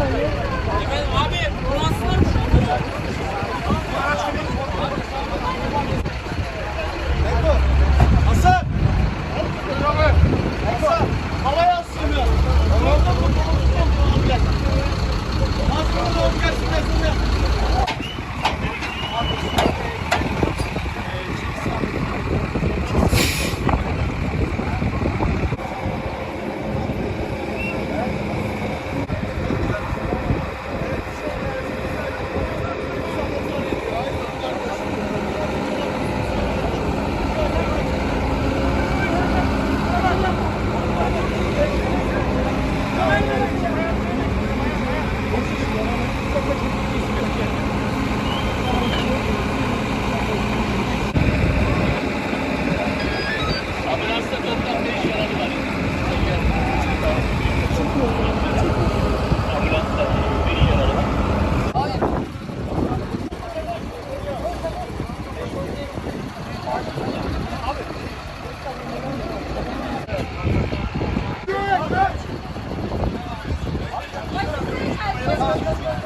Efendim abi, Fransızlar mı? go, go.